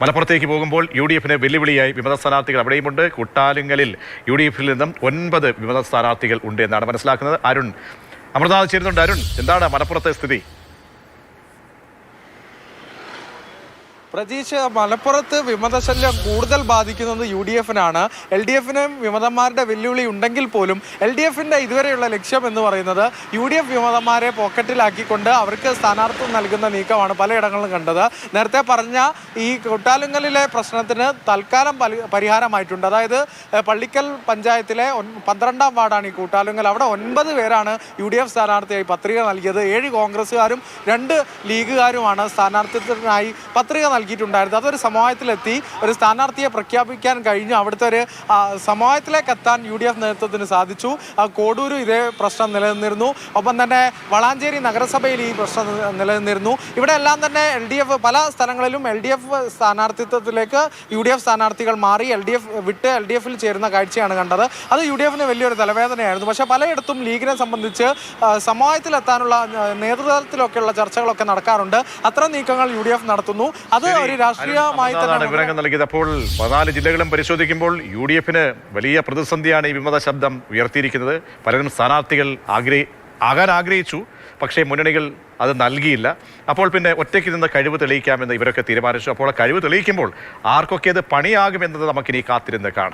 മലപ്പുറത്തേക്ക് പോകുമ്പോൾ U D എഫിന് വെല്ലുവിളിയായി വിമത സ്ഥാനാർത്ഥികൾ അവിടെയുമുണ്ട്. കുട്ടാലുങ്ങലിൽ യു ഡി എഫിൽ നിന്നും ഒൻപത് വിമത സ്ഥാനാർത്ഥികൾ ഉണ്ട് എന്നാണ് മനസ്സിലാക്കുന്നത്. അരുൺ അമൃതാ ചേരുന്നുണ്ട്. അരുൺ എന്താണ് മലപ്പുറത്തെ സ്ഥിതി? പ്രതീക്ഷ മലപ്പുറത്ത് വിമതശല്യം കൂടുതൽ ബാധിക്കുന്നത് യു ഡി എഫിനാണ് എൽ ഡി എഫിനും വിമതന്മാരുടെ വെല്ലുവിളി ഉണ്ടെങ്കിൽ പോലും എൽ ഡി എഫിന്റെ ഇതുവരെയുള്ള ലക്ഷ്യം എന്ന് പറയുന്നത് യു ഡി എഫ് വിമതന്മാരെ പോക്കറ്റിലാക്കിക്കൊണ്ട് അവർക്ക് സ്ഥാനാർത്ഥി നൽകുന്ന നീക്കമാണ് പലയിടങ്ങളിലും കണ്ടത്. നേരത്തെ പറഞ്ഞ ഈ കൊട്ടാലുങ്കലിലെ പ്രശ്നത്തിന് തൽക്കാലം പരിഹാരമായിട്ടുണ്ട്. അതായത് പള്ളിക്കൽ പഞ്ചായത്തിലെ പന്ത്രണ്ടാം വാർഡാണ് ഈ കൂട്ടാലുങ്കൽ അവിടെ ഒൻപത് പേരാണ് യു ഡി എഫ് സ്ഥാനാർത്ഥിയായി പത്രിക നൽകിയത്. ഏഴ് കോൺഗ്രസ്സുകാരും രണ്ട് ലീഗുകാരുമാണ് സ്ഥാനാർത്ഥിത്വത്തിനായി പത്രിക നൽകിയിട്ടുണ്ടായിരുന്നത് അതൊരു സമവായത്തിലെത്തി ഒരു സ്ഥാനാർത്ഥിയെ പ്രഖ്യാപിക്കാൻ കഴിഞ്ഞു. അവിടുത്തെ ഒരു സമവായത്തിലേക്ക് എത്താൻ യു ഡി എഫ് നേതൃത്വത്തിന് സാധിച്ചു. കോടൂരും ഇതേ പ്രശ്നം നിലനിന്നിരുന്നു. ഒപ്പം തന്നെ വളാഞ്ചേരി നഗരസഭയിൽ ഈ പ്രശ്നം നിലനിന്നിരുന്നു. ഇവിടെ എല്ലാം തന്നെ എൽ ഡി എഫ് പല സ്ഥലങ്ങളിലും എൽ ഡി എഫ് സ്ഥാനാർത്ഥിത്വത്തിലേക്ക് യു ഡി എഫ് സ്ഥാനാർത്ഥികൾ മാറി എൽ ഡി എഫ് വിട്ട് എൽ ഡി എഫിൽ ചേരുന്ന കാഴ്ചയാണ് കണ്ടത്. അത് യു ഡി എഫിന് വലിയൊരു തലവേദനയായിരുന്നു. പക്ഷേ പലയിടത്തും ലീഗിനെ സംബന്ധിച്ച് സമവായത്തിലെത്താനുള്ള നേതൃത്വത്തിലൊക്കെയുള്ള ചർച്ചകളൊക്കെ നടക്കാറുണ്ട്. അത്തരം നീക്കങ്ങൾ യു ഡി എഫ് നടത്തുന്നു. അത് ഒരു രാഷ്ട്രീയമായി തന്നെ വിവരങ്ങൾ നൽകിയത് അപ്പോൾ പതിനാല് ജില്ലകളും പരിശോധിക്കുമ്പോൾ യു ഡി എഫിന് വലിയ പ്രതിസന്ധിയാണ് ഈ വിമത ശബ്ദം ഉയർത്തിയിരിക്കുന്നത്. പലരും സ്ഥാനാർത്ഥികൾ ആഗ്രഹി ആകാൻ ആഗ്രഹിച്ചു പക്ഷേ മുന്നണികൾ അത് നൽകിയില്ല. അപ്പോൾ പിന്നെ ഒറ്റയ്ക്ക് നിന്ന് കഴിവ് തെളിയിക്കാമെന്ന് ഇവരൊക്കെ തീരുമാനിച്ചു. അപ്പോൾ ആ കഴിവ് തെളിയിക്കുമ്പോൾ ആർക്കൊക്കെ അത് പണിയാകുമെന്നത് നമുക്കിനി കാത്തിരുന്ന് കാണാം.